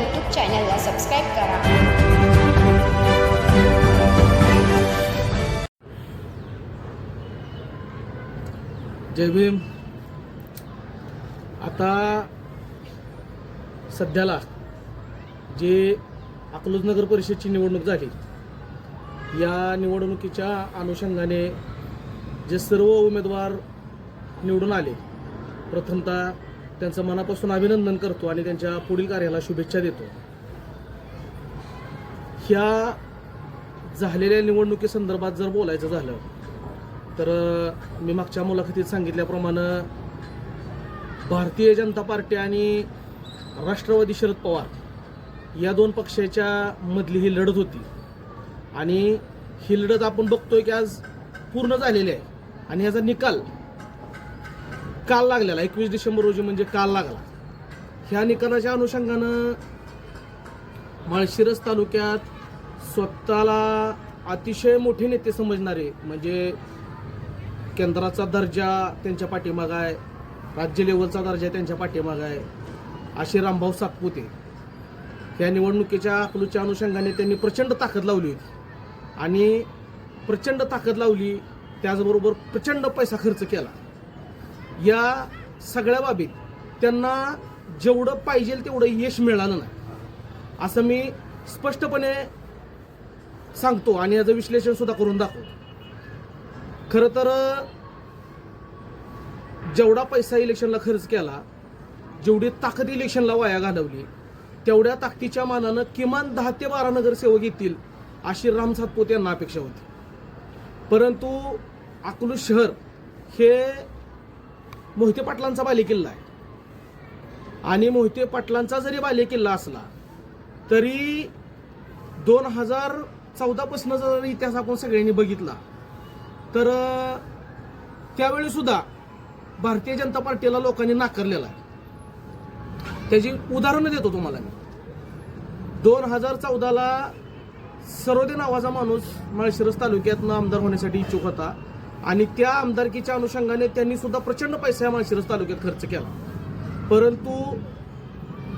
YouTube चॅनलला subscribe करा. जय भीम. आता सध्याला जे अकलूज नगर परिषदची निवडणूक झाली या निवडणुकीच्या अनुषंगाने जे सर्व उमेदवार निवडून आले प्रथमतः त्यांचं मनापासून अभिनंदन करतो आणि त्यांच्या पुढील कार्याला शुभेच्छा देतो. ह्या झालेल्या निवडणुकीसंदर्भात जर बोलायचं झालं तर मी मागच्या मुलाखतीत सांगितल्याप्रमाणे भारतीय जनता पार्टी आणि राष्ट्रवादी शरद पवार या दोन पक्षाच्या मधली ही लढत होती. आणि ही लढत आपण बघतोय की आज पूर्ण झालेली आहे. आणि याचा निकाल काल लागलेला एकवीस डिसेंबर रोजी म्हणजे काल लागला. ह्या निकालाच्या अनुषंगानं माळशिरस तालुक्यात स्वतःला अतिशय मोठे नेते समजणारे म्हणजे केंद्राचा दर्जा त्यांच्या पाठीमाग आहे राज्य लेवलचा दर्जा त्यांच्या पाठीमाग आहे असे रामभाऊ सातपुते. या निवडणुकीच्या अकलूच्या अनुषंगाने त्यांनी प्रचंड ताकद लावली होती. आणि प्रचंड ताकद लावली त्याचबरोबर प्रचंड पैसा खर्च केला. या सगळ्या बाबीत त्यांना जेवढं पाहिजे तेवढं यश मिळालं नाही. असं मी स्पष्टपणे सांगतो आणि याचं विश्लेषण सुद्धा करून दाखवतो. खरं तर जेवढा पैसा इलेक्शनला खर्च केला जेवढी ताकद इलेक्शनला वाया घालवली तेवढ्या ताकदीच्या मानानं किमान दहा ते बारा नगरसेवक येतील अशी राम सातपोत यांना अपेक्षा होती. परंतु अकलूज शहर हे मोहिते पाटलांचा बालेकिल्ला आहे. आणि मोहिते पाटलांचा जरी बालेकिल्ला असला तरी दोन हजार चौदापासून जर इतिहास आपण सगळ्यांनी बघितला तर त्यावेळीसुद्धा त्यावेळी सुद्धा भारतीय जनता पार्टीला लोकांनी नाकारलेला आहे. त्याची उदाहरणं देतो तुम्हाला मी. दोन हजार चौदाला सरोदे नावाचा माणूस माळशिरस तालुक्यातनं आमदार होण्यासाठी इच्छुक होता. आणि त्या आमदारकीच्या अनुषंगाने त्यांनी सुद्धा प्रचंड पैसा या माळशिरस तालुक्यात खर्च केला. परंतु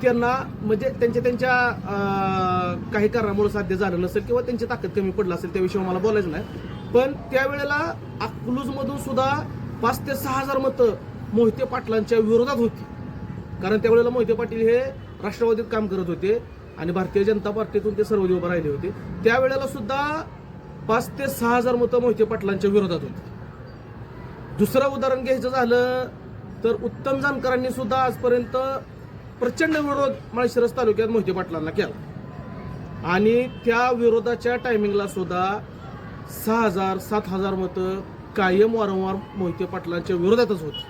त्यांना म्हणजे त्यांच्या त्यांच्या काही कारणामुळे साध्य झालं नसेल किंवा त्यांची ताकद कमी पडलं असेल त्याविषयी मला बोलायचं नाही. पण त्यावेळेला अकलूजमधून सुद्धा पाच ते सहा हजार मतं मोहिते पाटलांच्या विरोधात होती. कारण त्यावेळेला मोहिते पाटील हे राष्ट्रवादीत काम करत होते आणि भारतीय जनता पार्टीतून ते सर्व उभे राहिले होते. त्यावेळेला सुद्धा पाच ते सहा हजार मतं मोहिते पाटलांच्या विरोधात होती. दुसरं उदाहरण घ्यायचं झालं तर उत्तम जानकरांनी सुद्धा आजपर्यंत प्रचंड विरोध माळशिरस तालुक्यात मोहिते पाटलांना केला. आणि त्या विरोधाच्या टायमिंगला सुद्धा सहा हजार सात हजार मतं कायम वारंवार मोहिते पाटलांच्या विरोधातच होती.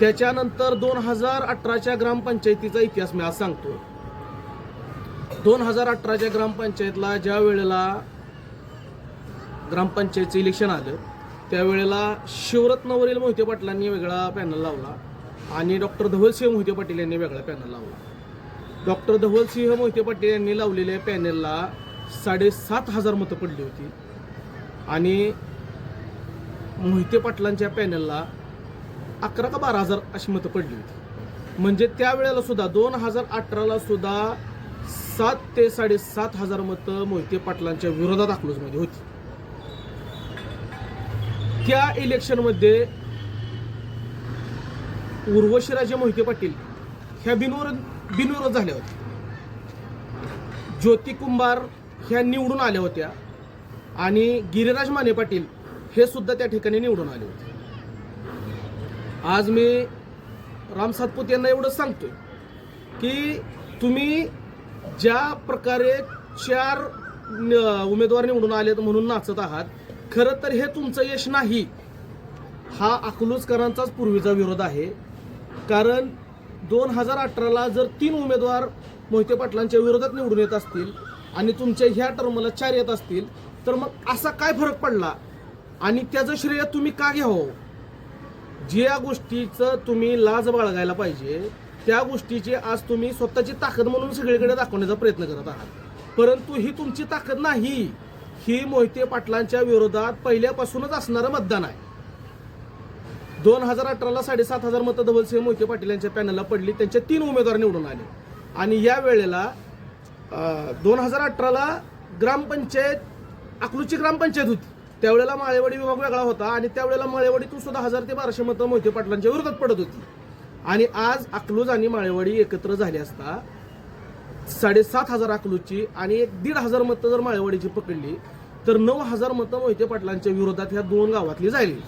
त्याच्यानंतर दोन हजार अठराच्या ग्रामपंचायतीचा इतिहास मी आज सांगतो. दोन हजार अठराच्या ग्रामपंचायतला ज्या वेळेला ग्रामपंचायतचं इलेक्शन आलं त्यावेळेला शिवरत्नावरील मोहिते पाटलांनी वेगळा पॅनल लावला आणि डॉक्टर धवलसिंह मोहिते पाटील यांनी वेगळा पॅनल लावला. डॉक्टर धवलसिंह मोहिते पाटील यांनी लावलेल्या पॅनलला साडेसात हजार मतं पडली होती. आणि मोहिते पाटलांच्या पॅनलला अकरा का बारा हजार अशी मतं पडली होती. म्हणजे त्यावेळेला सुद्धा दोन हजार अठराला सुद्धा सात ते साडेसात हजार मतं मोहिते पाटलांच्या विरोधात अकलूजमध्ये होती. त्या इलेक्शनमध्ये उर्वशीराजे मोहिते पाटील ह्या बिनविरोध बिनविरोध झाल्या होत्या ज्योती कुंभार ह्या निवडून आल्या होत्या आणि गिरिराज माने पाटील हे सुद्धा त्या ठिकाणी निवडून आले होते. आज मी राम सातपुत यांना एवढंच सांगतोय की तुम्ही ज्या प्रकारे चार उमेदवार निवडून आलेत म्हणून नाचत आहात खरं तर हे तुमचं यश नाही. हा अकलूजकरांचाच पूर्वीचा विरोध आहे. कारण दोन हजार अठराला जर तीन उमेदवार मोहिते पाटलांच्या विरोधात निवडून येत असतील आणि तुमच्या ह्या टर्मला चार येत असतील तर मग असा काय फरक पडला? आणि त्याचं श्रेय तुम्ही का घ्यावं? ज्या गोष्टीचं तुम्ही लाज बाळगायला पाहिजे त्या गोष्टीची आज तुम्ही स्वतःची ताकद म्हणून सगळीकडे दाखवण्याचा प्रयत्न करत आहात. परंतु ही तुमची ताकद नाही. ही मोहिते पाटलांच्या विरोधात पहिल्यापासूनच असणारं मतदान आहे. दोन हजार अठराला साडेसात हजार मतं धवलसिंह मोहिते पाटील यांच्या पॅनलला पडली त्यांचे तीन उमेदवार निवडून आले. आणि या वेळेला दोन हजार अठराला ग्रामपंचायत अकलूची ग्रामपंचायत होती. त्यावेळेला माळेवाडी विभाग वेगळा होता आणि त्यावेळेला माळेवाडीतून सुद्धा हजार ते बाराशे मतं मोहिते पाटलांच्या विरोधात पडत होती. आणि आज अकलूज आणि माळेवाडी एकत्र झाली असता साडेसात हजार अकलूजची आणि एक दीड हजार मतं जर माळेवाडीची पकडली तर नऊ हजार मतं मोहिते पाटलांच्या विरोधात ह्या दोन गावातली जाईल.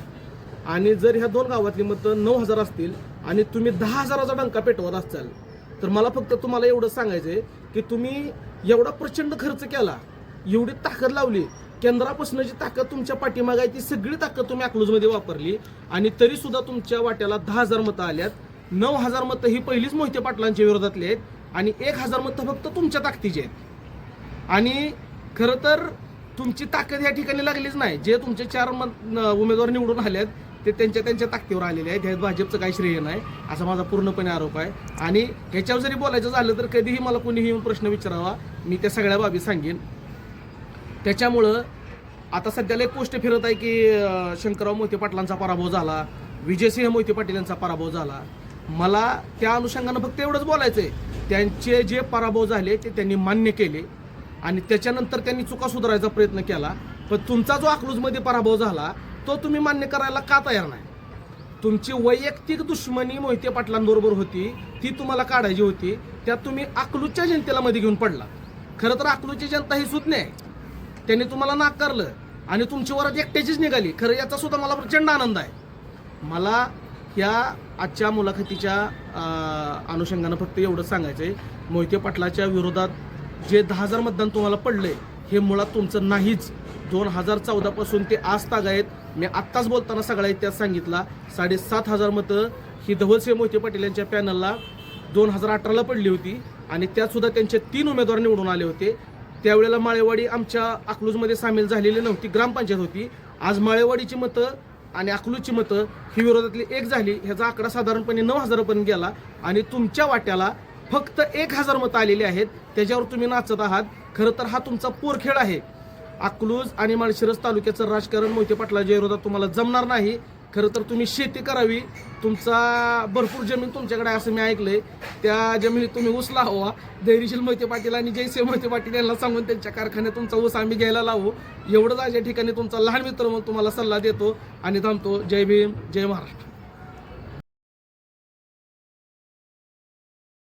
आणि जर ह्या दोन गावातली मतं नऊ हजार असतील आणि तुम्ही दहा हजाराचा डंका पेटवत असाल तर मला फक्त तुम्हाला एवढं सांगायचं आहे की तुम्ही एवढा प्रचंड खर्च केला एवढी ताकद लावली केंद्रापासून जी ताकद तुमच्या पाठीमागे आहे ती सगळी ताकद तुम्ही अकलूजमध्ये वापरली आणि तरी सुद्धा तुमच्या वाट्याला दहा हजार मतं आल्यात. नऊ हजार मतं ही पहिलीच मोहिते पाटलांच्या विरोधातली आहेत. आणि एक हजार मतं फक्त तुमच्या ताकदीचे आहेत. आणि खरं तर तुमची ताकद या ठिकाणी लागलीच नाही. जे तुमचे चार मत न- उमेदवार निवडून आले आहेत ते त्यांच्या त्यांच्या ताकदीवर आलेले आहेत. ह्यात भाजपचं काही श्रेय नाही. असा माझा पूर्णपणे आरोप आहे. आणि ह्याच्यावर जरी बोलायचं झालं तर कधीही मला कोणीही येऊन प्रश्न विचारावा. मी त्या सगळ्या बाबी सांगेन. त्याच्यामुळं आता सध्याला एक पोस्ट फिरत आहे की शंकरराव मोहिते पाटलांचा पराभव झाला. विजयसिंह मोहिते पाटील यांचा पराभव झाला. मला त्या अनुषंगानं फक्त एवढंच बोलायचं आहे त्यांचे जे पराभव झाले ते त्यांनी मान्य केले आणि त्याच्यानंतर त्यांनी चुका सुधारायचा प्रयत्न केला. पण तुमचा जो अकलूजमध्ये पराभव झाला तो तुम्ही मान्य करायला का तयार नाही? तुमची वैयक्तिक दुश्मनी मोहिते पाटलांबरोबर होती ती तुम्हाला काढायची होती त्यात तुम्ही अकलूजच्या जनतेला मध्ये घेऊन पडला. खरं तर अकलूजची जनता ही सुज्ञ आहे. त्यांनी तुम्हाला नाकारलं आणि तुमची वरात एकट्याचीच निघाली. खरं याचा सुद्धा मला प्रचंड आनंद आहे. मला या आजच्या मुलाखतीच्या अनुषंगानं फक्त एवढं आहे मोहिते पाटलाच्या विरोधात जे दहा हजार मतदान तुम्हाला पडले हे मुळात तुमचं नाहीच. दोन हजार चौदापासून ते आज ताग आहेत. मी आत्ताच बोलताना सगळा इतिहास सांगितला. साडेसात हजार मतं ही धवलसिंह मोहिते पाटील यांच्या पॅनलला दोन हजार अठराला पडली होती आणि त्यातसुद्धा त्यांचे तीन उमेदवार निवडून आले होते. त्यावेळेला माळेवाडी आमच्या अकलूजमध्ये सामील झालेली नव्हती ग्रामपंचायत होती. आज माळेवाडीची मतं आणि अकलूची मतं ही विरोधातली एक झाली. ह्याचा आकडा साधारणपणे नऊ हजारापर्यंत गेला. आणि तुमच्या वाट्याला फक्त एक हजार मतं आलेली आहेत. त्याच्यावर तुम्ही नाचत आहात. खरं तर हा तुमचा पोरखेड आहे. अकलूज आणि माळशिरस तालुक्याचं राजकारण मोहिते पाटलाच्या विरोधात तुम्हाला जमणार नाही. खरं तर तुम्ही शेती करावी. तुमचा भरपूर जमीन तुमच्याकडे असं मी ऐकलंय. त्या जमिनीत तुम्ही ऊस लावा. धैर्यशील मोहिते पाटील आणि जयसिंह मोहिते पाटील यांना सांगून त्यांच्या कारखान्यात तुमचा ऊस आम्ही घ्यायला लावू. एवढंच आज या ठिकाणी तुमचा लहान मित्र म्हणून तुम्हाला सल्ला देतो आणि थांबतो. जय भीम जय महाराष्ट्र.